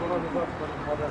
কোনো বিকল্প মজা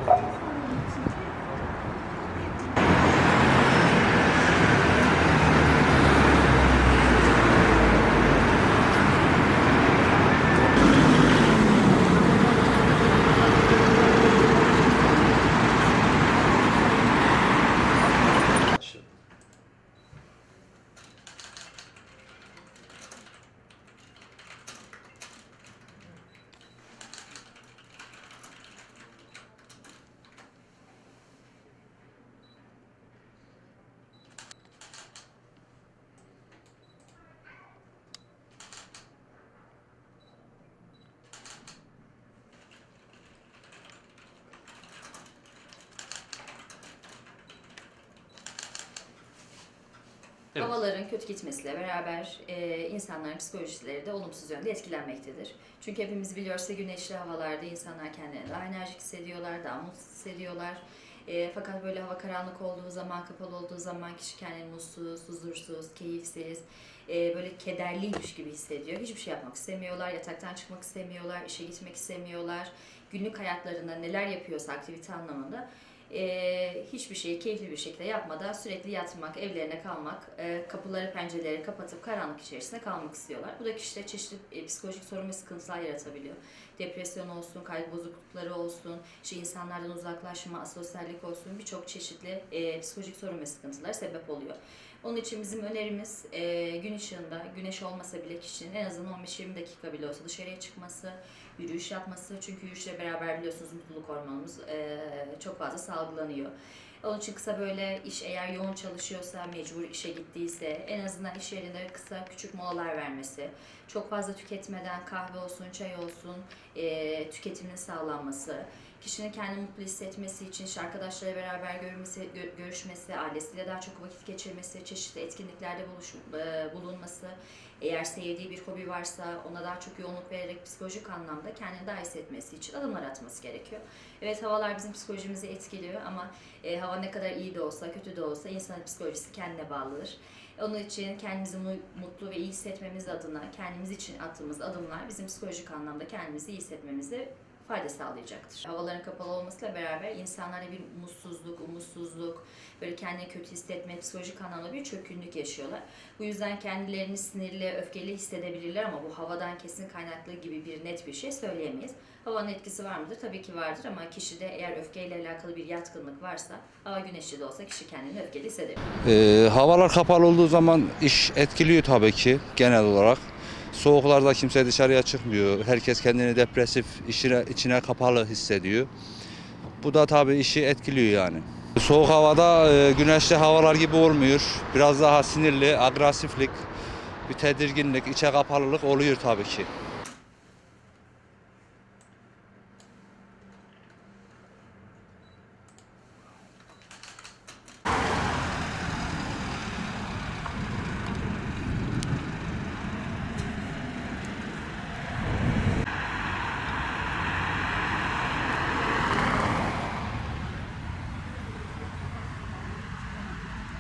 Evet. Havaların kötü gitmesiyle beraber e, insanların psikolojileri de olumsuz yönde etkilenmektedir. Çünkü hepimiz biliyoruz ki güneşli havalarda insanlar kendilerini daha enerjik hissediyorlar, daha mutsuz hissediyorlar. E, fakat böyle hava karanlık olduğu zaman, kapalı olduğu zaman kişi kendini mutsuz, huzursuz, keyifsiz, e, böyle kederliymiş gibi hissediyor. Hiçbir şey yapmak istemiyorlar, yataktan çıkmak istemiyorlar, işe gitmek istemiyorlar. Günlük hayatlarında neler yapıyorsa aktivite anlamında e, hiçbir şeyi keyifli bir şekilde yapmadan sürekli yatmak, evlerine kalmak, e, kapıları pencereleri kapatıp karanlık içerisinde kalmak istiyorlar. Bu da kişide çeşitli e, psikolojik sorun ve sıkıntılar yaratabiliyor. Depresyon olsun, kaygı bozuklukları olsun, işte insanlardan uzaklaşma, asosyallik olsun birçok çeşitli e, psikolojik sorun ve sıkıntılara sebep oluyor. Onun için bizim önerimiz e, gün ışığında, güneş olmasa bile kişinin en azından 15-20 dakika bile olsa dışarıya çıkması, yürüyüş yapması. Çünkü yürüyüşle beraber biliyorsunuz mutluluk hormonumuz e, çok fazla salgılanıyor. Onun için kısa böyle iş eğer yoğun çalışıyorsa, mecbur işe gittiyse en azından iş yerinde kısa küçük molalar vermesi, çok fazla tüketmeden kahve olsun, çay olsun e, tüketiminin sağlanması, kişinin kendini mutlu hissetmesi için işte arkadaşlarıyla beraber görmesi, gö- görüşmesi, ailesiyle daha çok vakit geçirmesi, çeşitli etkinliklerde buluş, e, bulunması, eğer sevdiği bir hobi varsa ona daha çok yoğunluk vererek psikolojik anlamda kendini daha hissetmesi için adımlar atması gerekiyor. Evet havalar bizim psikolojimizi etkiliyor ama e, hava ne kadar iyi de olsa kötü de olsa insanın psikolojisi kendine bağlıdır. Onun için kendimizi mu- mutlu ve iyi hissetmemiz adına kendimiz için attığımız adımlar bizim psikolojik anlamda kendimizi iyi hissetmemize fayda sağlayacaktır. Havaların kapalı olmasıyla beraber insanlarda bir mutsuzluk, umutsuzluk, böyle kendini kötü hissetme, psikolojik anlamda bir çökünlük yaşıyorlar. Bu yüzden kendilerini sinirli, öfkeli hissedebilirler ama bu havadan kesin kaynaklı gibi bir net bir şey söyleyemeyiz. Havanın etkisi var mıdır? Tabii ki vardır ama kişide eğer öfkeyle alakalı bir yatkınlık varsa hava güneşli de olsa kişi kendini öfkeli hissedebilir. Ee, havalar kapalı olduğu zaman iş etkiliyor tabii ki genel olarak. Soğuklarda kimse dışarıya çıkmıyor. Herkes kendini depresif, işine, içine kapalı hissediyor. Bu da tabii işi etkiliyor yani. Soğuk havada e, güneşli havalar gibi olmuyor. Biraz daha sinirli, agresiflik, bir tedirginlik, içe kapalılık oluyor tabii ki.